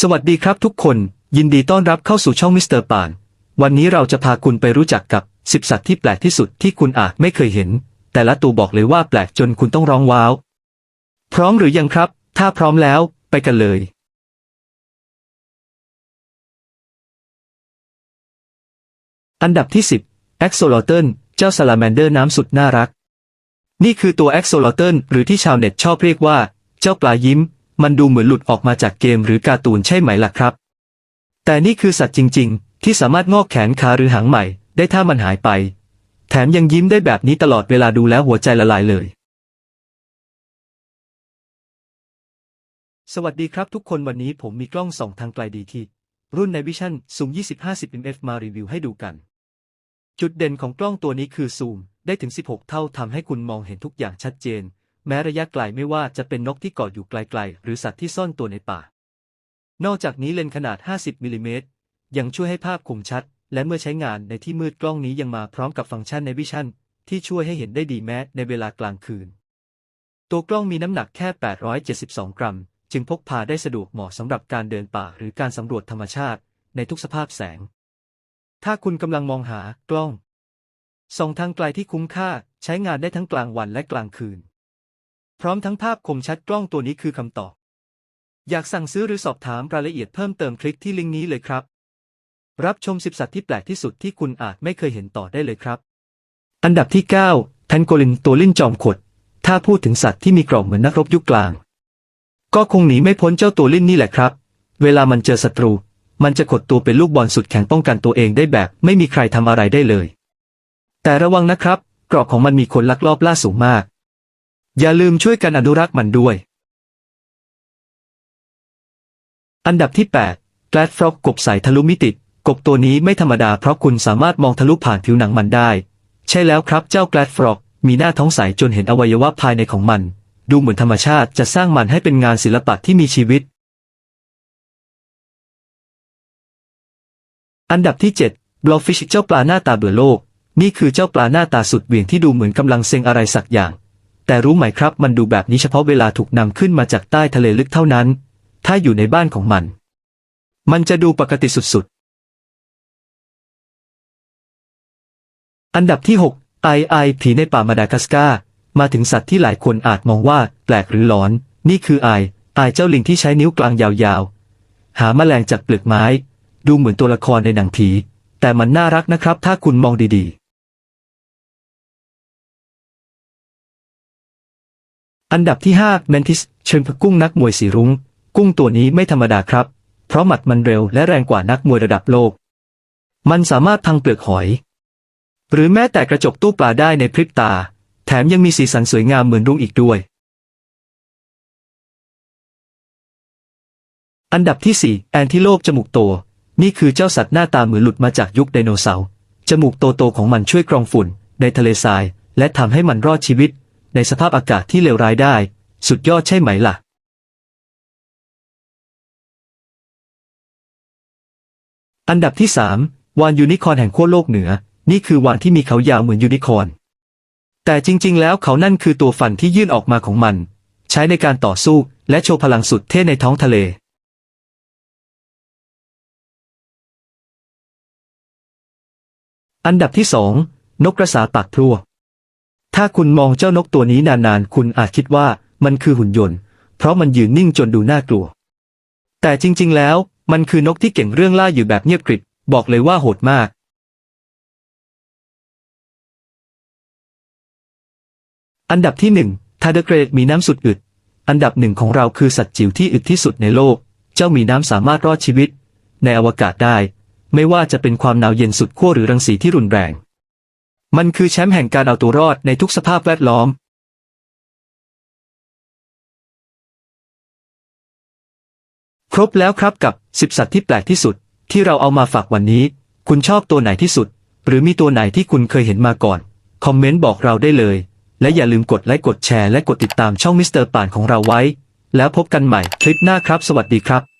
สวัสดีครับทุกคน ยินดีต้อนรับเข้าสู่ช่องมิสเตอร์ปาน วันนี้เราจะพาคุณไปรู้จักกับสิบสัตว์ที่แปลกที่สุดที่คุณอาจไม่เคยเห็น แต่ละตัวบอกเลยว่าแปลกจนคุณต้องร้องว้าว พร้อมหรือยังครับ ถ้าพร้อมแล้ว ไปกันเลย อันดับที่ 10 a x o l o t l เจ้าซาลาแมนเดอร์น้ำสุดน่ารัก นี่คือตัว a x o l o t l หรือที่ชาวเน็ตชอบเรียกว่า เจ้าปลายิ้ม มันดูเหมือนหลุดออกมาจากเกมหรือการ์ตูนใช่ไหมล่ะครับ แต่นี่คือสัตว์จริง ๆ ที่สามารถงอกแขนขาหรือหางใหม่ ได้ถ้ามันหายไป แถมยังยิ้มได้แบบนี้ตลอดเวลาดูแล้วหัวใจละลายเลย สวัสดีครับทุกคนวันนี้ผมมีกล้องส่องทางไกลดีที่รุ่นในวิชั่นซูม20-50 mm มารีวิวให้ดูกัน จุดเด่นของกล้องตัวนี้คือซูมได้ถึง 16 เท่าทำให้คุณมองเห็นทุกอย่างชัดเจน แม้ระยะไกลไม่ว่าจะเป็นนกที่เกาะอยู่ไกลๆ หรือสัตว์ที่ซ่อนตัวในป่า นอกจากนี้เลนส์ขนาด 50มิลลิเมตรยังช่วยให้ภาพคมชัด และเมื่อใช้งานในที่มืดกล้องนี้ยังมาพร้อมกับฟังก์ชันในวิชั่นที่ช่วยให้เห็นได้ดีแม้ในเวลากลางคืน ตัวกล้องมีน้ำหนักแค่ 872 กรัม จึงพกพาได้สะดวกเหมาะสำหรับการเดินป่าหรือการสำรวจธรรมชาติในทุกสภาพแสง ถ้าคุณกำลังมองหากล้องส่องทางไกลที่คุ้มค่าใช้งานได้ทั้งกลางวันและกลางคืน พร้อมทั้งภาพคมชัดกล้องตัวนี้คือคำตอบ อยากสั่งซื้อหรือสอบถามรายละเอียดเพิ่มเติมคลิกที่ลิงก์นี้เลยครับ รับชมสิบสัตว์ที่แปลกที่สุดที่คุณอาจไม่เคยเห็นต่อได้เลยครับ อันดับที่9แทนโกลินตัวลิ้นจอมขด ถ้าพูดถึงสัตว์ที่มีกรอบเหมือนนักรบยุคกลาง ก็คงหนีไม่พ้นเจ้าตัวลิ้นนี่แหละครับ เวลามันเจอศัตรู มันจะขดตัวเป็นลูกบอลสุดแข็งป้องกันตัวเองได้แบบ ไม่มีใครทำอะไรได้เลย แต่ระวังนะครับ กรอบของมันมีคนลักลอบล่าสูงมาก อย่าลืมช่วยกันอนุรักษ์มันด้วย อันดับที่ 8 แกลดฟรอกกบใสทะลุมิติ กบตัวนี้ไม่ธรรมดาเพราะคุณสามารถมองทะลุผ่านผิวหนังมันได้ ใช่แล้วครับเจ้าแกลดฟรอกมีหน้าท้องใสจนเห็นอวัยวะภายในของมัน ดูเหมือนธรรมชาติจะสร้างมันให้เป็นงานศิลปะที่มีชีวิต อันดับที่ 7 Blowfish เจ้าปลาหน้าตาเบื่อโลก นี่คือเจ้าปลาหน้าตาสุดเหวี่ยงที่ดูเหมือนกำลังเซ็งอะไรสักอย่าง แต่รู้ไหมครับมันดูแบบนี้เฉพาะเวลาถูกนำขึ้นมาจากใต้ทะเลลึกเท่านั้น ถ้าอยู่ในบ้านของมัน มันจะดูปกติสุดๆ อันดับที่ 6 ไอไอผีในป่ามาดากัสการ์มาถึงสัตว์ที่หลายคนอาจมองว่าแปลกหรือหลอน นี่คือไอไอเจ้าลิงที่ใช้นิ้วกลางยาวๆ หาแมลงจากเปลือกไม้ ดูเหมือนตัวละครในหนังผี แต่มันน่ารักนะครับ ถ้าคุณมองดีๆ อันดับที่5เมนทิส เชิญกุ้งนักมวยสีรุง้ง กุ้งตัวนี้ไม่ธรรมดาครับ เพราะหมัดมันเร็วและแรงกว่านักมวยระดับโลก มันสามารถพังเปลือกหอย หรือแม้แต่กระจกตู้ปลาได้ในพริบตา แถมยังมีสีสันสวยงามเหมือนรุ่งอีกด้วย อันดับที่ 4 แอนทิโลปจมูกโต นี่คือเจ้าสัตว์หน้าตาเหมือนหลุดมาจากยุคไดโนเสาร์ จมูกโตๆของมันช่วยกรองฝุ่น ในทะเลทราย และทำให้มันรอดชีวิต ในสภาพอากาศที่เลวร้ายได้ สุดยอดใช่ไหมล่ะ อันดับที่ 3 วานยูนิคอร์นแห่งขั้วโลกเหนือ นี่คือวานที่มีเขายาวเหมือนยูนิคอร์นแต่จริง ๆ แล้วเขานั่นคือตัวฟันที่ยื่นออกมาของมัน ใช้ในการต่อสู้และโชว์พลังสุดเท่ในท้องทะเล อันดับที่สองนกกระสาปากพลั่ว ถ้าคุณมองเจ้านกตัวนี้นานๆ คุณอาจคิดว่ามันคือหุ่นยนต์ เพราะมันยืนนิ่งจนดูน่ากลัว แต่จริงๆ แล้ว มันคือนกที่เก่งเรื่องล่าอยู่แบบเงียบกริบ บอกเลยว่าโหดมาก อันดับที่หนึ่งทาเดเกรดมีน้ำสุดอึด อันดับหนึ่งของเราคือสัตว์จิ๋วที่อึดที่สุดในโลก เจ้ามีน้ำสามารถรอดชีวิต ในอวกาศได้ ไม่ว่าจะเป็นความหนาวเย็นสุดขั้วหรือรังสีที่รุนแรง มันคือแชมป์แห่งการเอาตัวรอดในทุกสภาพแวดล้อมครบแล้วครับกับ 10 สัตว์ที่แปลกที่สุด ที่เราเอามาฝากวันนี้ คุณชอบตัวไหนที่สุด หรือมีตัวไหนที่คุณเคยเห็นมาก่อน คอมเมนต์บอกเราได้เลย และอย่าลืมกดไลค์กดแชร์และกดติดตามช่องมิสเตอร์ป่านของเราไว้ แล้วพบกันใหม่คลิปหน้าครับ สวัสดีครับ